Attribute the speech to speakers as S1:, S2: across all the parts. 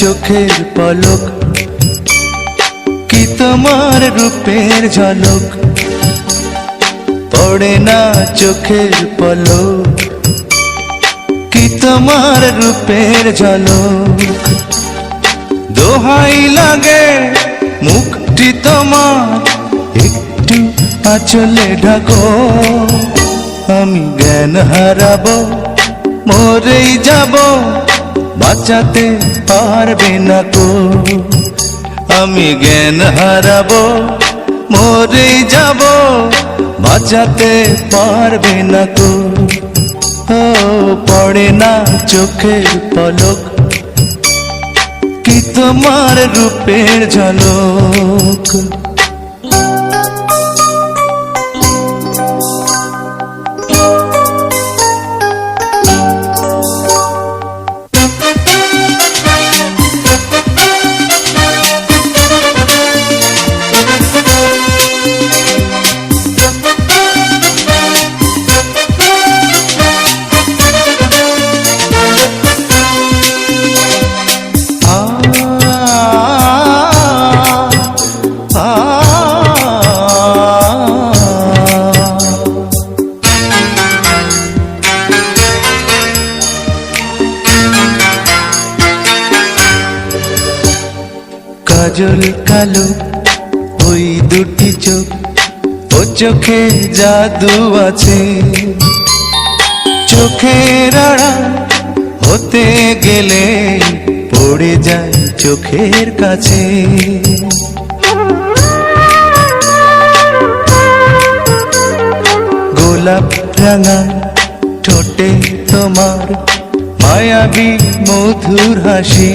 S1: চোখের পলক, কি তোমার রূপের ঝলক? পড়ে না চোখের পলক, কি তোমার রূপের ঝলক? দোহাই লাগে মুখটি তোমার, একটু আচলে ঢাকো। আমি জ্ঞান হারাবো, মরেই যাব। বাঁচাতে পারবে না কো আমি জ্ঞান হারাবো মরে যাব। বাঁচাতে পারবে না কো পড়ে না চোখের পলক। কি তোমার রূপের ঝলক? কাজল কালো, ওই দুটি চোখ, ও চোখে জাদু আছে। চোখের আড়া হতে গেলে পড়ে যায় চোখের কাছে। গোলাপ রাঙা ঠোঁটে তোমার মায়াবী মধুর হাসি।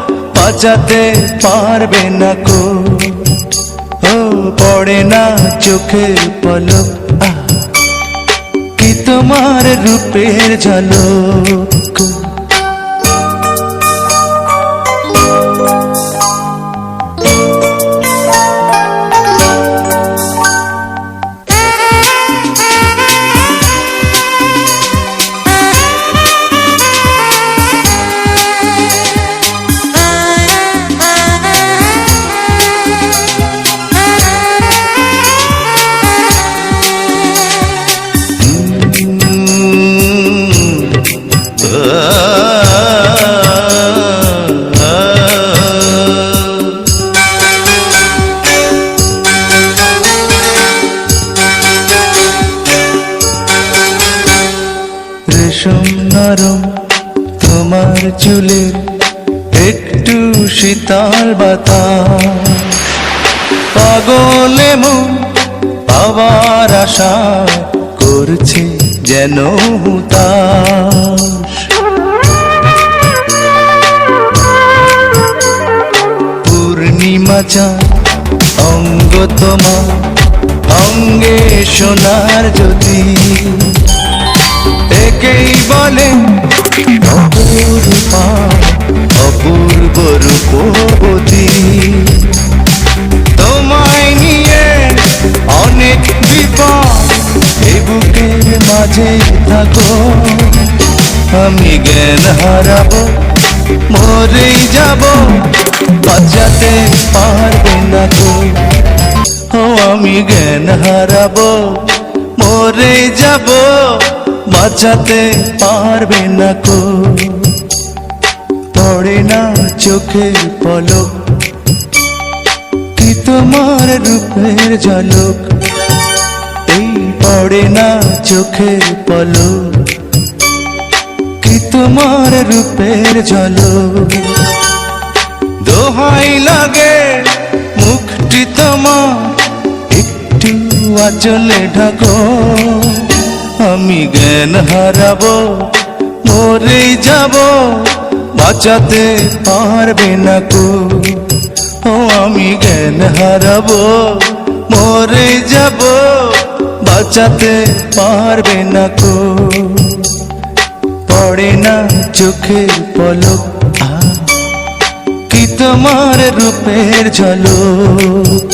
S1: বাঁচাতে পারবে না কো ও পড়ে না চোখে পলক। কি তোমার রূপের ঝলক? চুলের একটু শীতল বাতাস। পাগলে মন পাওয়ার আশা করছে যেন হুতাশ। পূর্ণিমা চাঁদ অঙ্গ তোমার, অঙ্গে সোনার জ্যোতি। একেই বলে মাঝে থাকো, আমি জ্ঞান হারাবো, মরেই যাব, বাঁচাতে পারবে না গো ও, আমি জ্ঞান হারাবো মরে যাব, বাঁচাতে পারবে না কো পড়ে না চোখের পলক, কি তোমার রূপের ঝলক? পড়ে না চোখের পলক কি তোমার রূপের ঝলক দোহাই লাগে মুখটি তোমার, একটু আচলে ঢাকো। আমি জ্ঞান হারাবো মরে যাব, বাঁচাতে পারবে না কো ও, আমি জ্ঞান হারাবো মরে যাব। বাঁচাতে পারবে না কো পড়ে না চোখের পলক। কি তোমার রূপের ঝলক?